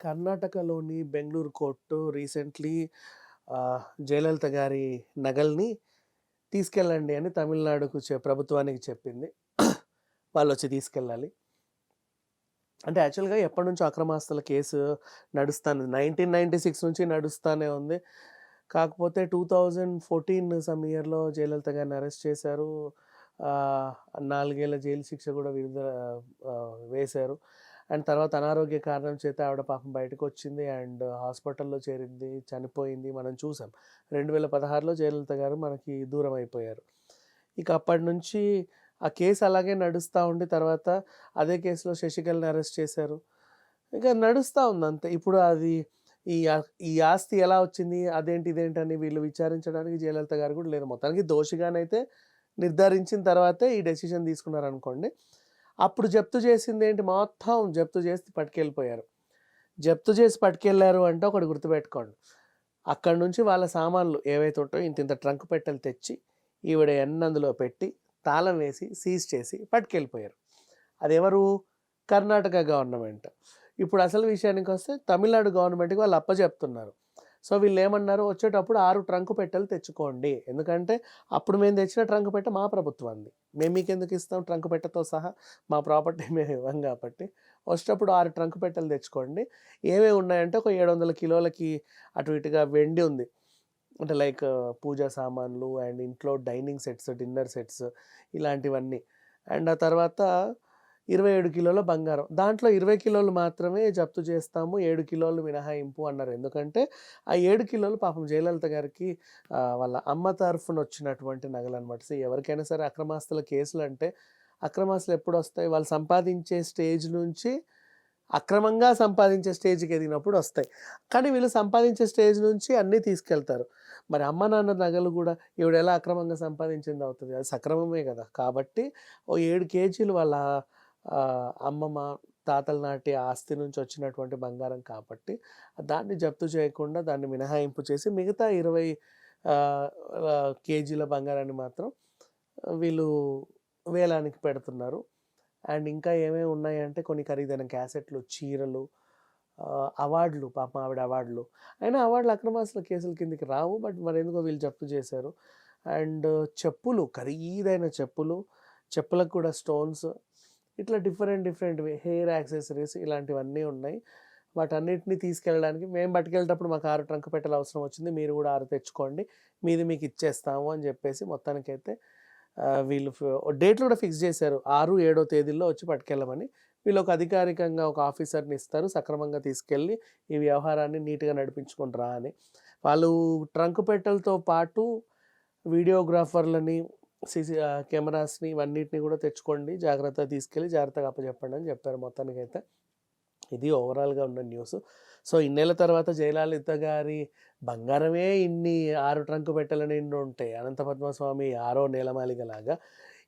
కర్ణాటకలోని Bengaluru court recently Jayalalithaa గారి నగల్ని తీసుకెళ్ళండి అని తమిళనాడుకు చె ప్రభుత్వానికి చెప్పింది. వాళ్ళు వచ్చి తీసుకెళ్ళాలి. అంటే యాక్చువల్‌గా ఎప్పటినుంచో అక్రమాస్తుల కేసు నడుస్తాను 1996 నుంచి నడుస్తానే ఉంది. కాకపోతే 2014 సమ్ ఇయర్‌లో జయలలిత గారిని అరెస్ట్ చేశారు. నాలుగేళ్ళ జైలు శిక్ష కూడా విడుదల వేశారు. అండ్ తర్వాత అనారోగ్య కారణం చేత ఆవిడ పాపం బయటకు వచ్చింది అండ్ హాస్పిటల్‌లో చేరింది. చనిపోయింది. మనం చూసాం. 2016లో జయలలిత గారు మనకి దూరం అయిపోయారు. ఇక అప్పటినుంచి ఆ కేసు అలాగే నడుస్తూ ఉండి తర్వాత అదే కేసులో శశికళని అరెస్ట్ చేశారు. ఇక నడుస్తూ ఉంది అంతే. ఇప్పుడు అది ఈ ఈ ఆస్తి ఎలా వచ్చింది? అదేంటి ఇదేంటి అని వీళ్ళు విచారించడానికి జయలలిత గారు కూడా లేదు మొత్తానికి దోషిగానైతే నిర్ధారించిన తర్వాతే ఈ డెసిషన్ తీసుకున్నారనుకోండి. అప్పుడు జప్తు చేసింది ఏంటి మొత్తం జప్తు చేసి పట్టుకెళ్ళిపోయారు. జప్తు చేసి పట్టుకెళ్ళారు అంటే ఒకటి గుర్తుపెట్టుకోండి. అక్కడి నుంచి వాళ్ళ సామాన్లు ఏవైతే ఉంటాయో ఇంత ట్రంక్ పెట్టెలు తెచ్చి ఈవిడ ఎన్నందులో పెట్టి తాళం వేసి సీజ్ చేసి పట్టుకెళ్ళిపోయారు. అదెవరు? కర్ణాటక గవర్నమెంట్. ఇప్పుడు అసలు విషయానికి వస్తే తమిళనాడు గవర్నమెంట్‌కి వాళ్ళు అప్పచెప్తున్నారు సో వీళ్ళు ఏమన్నారు వచ్చేటప్పుడు ఆరు ట్రంక్ పెట్టెలు తెచ్చుకోండి. ఎందుకంటే అప్పుడు మేము తెచ్చిన ట్రంక్ పెట్టె మా ప్రభుత్వంది. మేము మీకు ఎందుకు ఇస్తాం ట్రంక్ పెట్టతో సహా మా ప్రాపర్టీ మేము ఇవ్వం కాబట్టి వచ్చేటప్పుడు ఆరు ట్రంక్ పెట్టెలు తెచ్చుకోండి. ఏమేమి ఉన్నాయంటే ఒక 700 కిలోలకి అటు ఇటుగా వెండి ఉంది. అంటే లైక్ పూజా సామాన్లు అండ్ ఇంట్లో డైనింగ్ సెట్స్, డిన్నర్ సెట్స్ ఇలాంటివన్నీ. అండ్ ఆ తర్వాత 27 కిలోల బంగారం. దాంట్లో 20 కిలోలు మాత్రమే జప్తు చేస్తాము. ఏడు కిలోలు మినహాయింపు అన్నారు. ఎందుకంటే ఆ ఏడు కిలోలు పాపం జయలలిత గారికి వాళ్ళ అమ్మ తరఫున వచ్చినటువంటి నగలు అనమాట సో ఎవరికైనా సరే అక్రమాస్తుల కేసులంటే అక్రమాస్తులు ఎప్పుడు వస్తాయి వాళ్ళు సంపాదించే స్టేజ్ నుంచి అక్రమంగా సంపాదించే స్టేజ్‌కి ఎదిగినప్పుడు వస్తాయి. కానీ వీళ్ళు సంపాదించే స్టేజ్ నుంచి అన్నీ తీసుకెళ్తారు. మరి అమ్మ, నాన్న నగలు కూడా ఈవిడ ఎలా అక్రమంగా సంపాదించింది అవుతుంది అది సక్రమమే కదా! కాబట్టి ఓ ఏడు కేజీలు వాళ్ళ అమ్మమ్మ, తాతల నాటి ఆస్తి నుంచి వచ్చినటువంటి బంగారం కాబట్టి దాన్ని జప్తు చేయకుండా దాన్ని మినహాయింపు చేసి మిగతా ఇరవై కేజీల బంగారాన్ని మాత్రం వీళ్ళు వేలానికి పెడుతున్నారు. అండ్ ఇంకా ఏమేమి ఉన్నాయంటే కొన్ని ఖరీదైన క్యాసెట్లు, చీరలు, అవార్డులు పాప ఆవిడ అవార్డులు. అయినా అవార్డులు అక్రమాసుల కేసుల కిందికి రావు. బట్ మరెందుకో వీళ్ళు జప్తు చేశారు. అండ్ చెప్పులు ఖరీదైన చెప్పులు, చెప్పులకు కూడా స్టోన్స్ ఇట్లా డిఫరెంట్ డిఫరెంట్ హెయిర్ యాక్సెసరీస్ ఇలాంటివన్నీ ఉన్నాయి. వాటన్నిటిని తీసుకెళ్ళడానికి మేము పట్టుకెళ్ళేటప్పుడు మాకు ఆరు ట్రంక్ పెట్టాల అవసరం వచ్చింది. మీరు కూడా ఆరు తెచ్చుకోండి. మీది మీకు ఇచ్చేస్తాము అని చెప్పేసి మొత్తానికైతే వీళ్ళు డేట్లు కూడా ఫిక్స్ చేశారు. 6, 7 తేదీల్లో వచ్చి పట్టుకెళ్ళమని. వీళ్ళు ఒక అధికారికంగా ఒక ఆఫీసర్‌ని ఇస్తారు. సక్రమంగా తీసుకెళ్ళి ఈ వ్యవహారాన్ని నీట్‌గా నడిపించుకొని రా అని. వాళ్ళు ట్రంక్ పెట్టెలతో పాటు వీడియోగ్రాఫర్‌లని, సీసీ కెమెరాస్‌ని ఇవన్నిటిని కూడా తెచ్చుకోండి. జాగ్రత్తగా తీసుకెళ్ళి జాగ్రత్తగా అప్పచెప్పండి అని చెప్పారు మొత్తానికైతే. ఇది ఓవరాల్‌గా ఉన్న న్యూస్. సో ఇన్నేళ్ళ తర్వాత జయలలిత గారి బంగారమే ఇన్ని ఆరు ట్రంక్ పెట్టాలని నిండా ఉంటే అనంత పద్మస్వామి ఆరో నేలమాళిగలాగా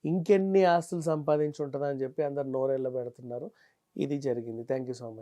ఇంకెన్ని ఆస్తులు సంపాదించి ఉంటుందని చెప్పి అందరు నోరెళ్ళ పెడుతున్నారు ఇది జరిగింది. Thank you so much.